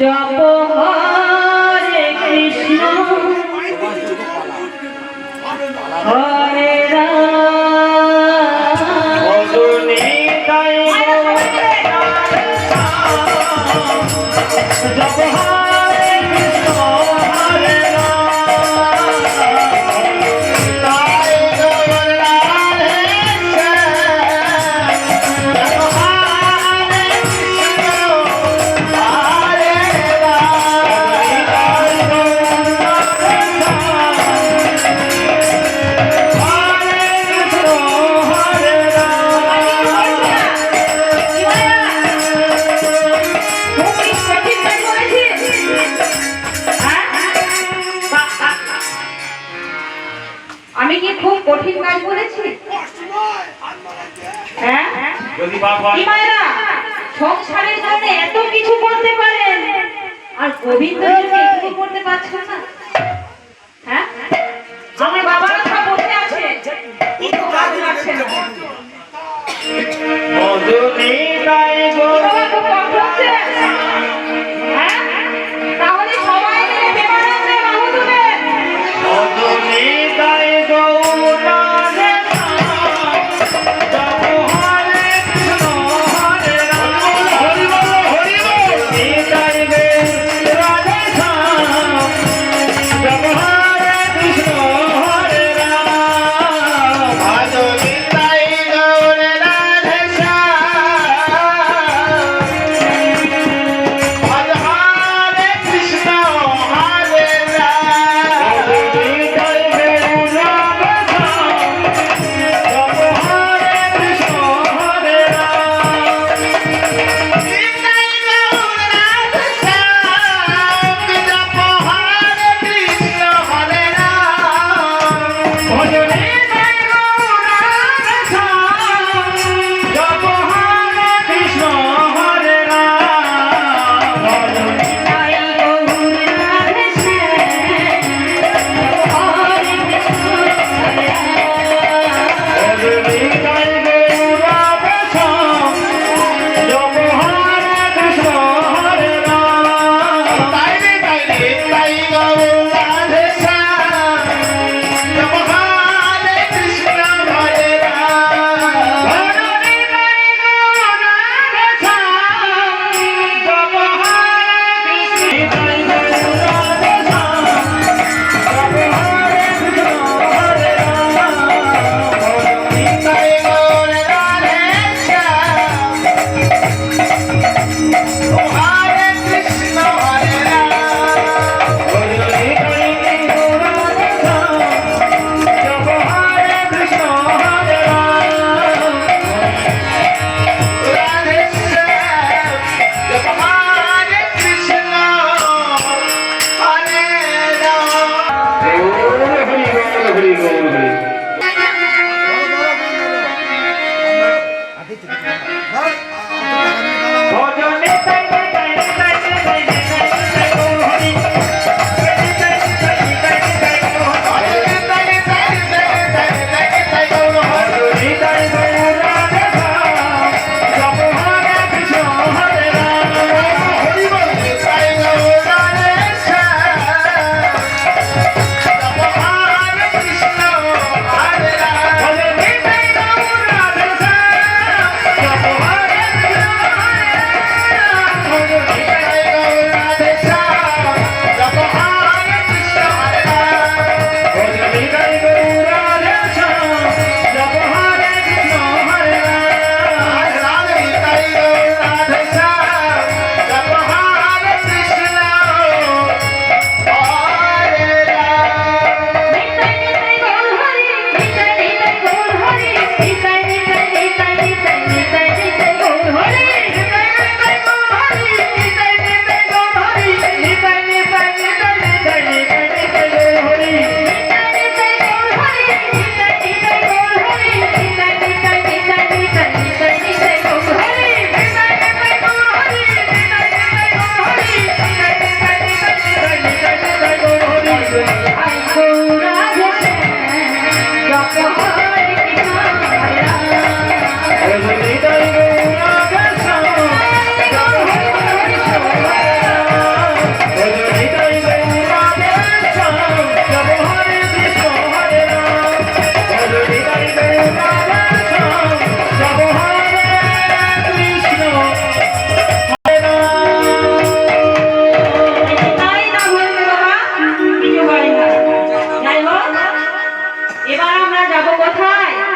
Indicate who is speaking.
Speaker 1: জপ হরে কৃষ্ণ। হরে
Speaker 2: যদি পাপ হয়
Speaker 3: মায়েরা, সংসারের জন্য এত কিছু করতে পারেন? আর গোবিন্দ যদি এগুলো করতে পারছেন না?
Speaker 1: এবার আমরা যাব কোথায়?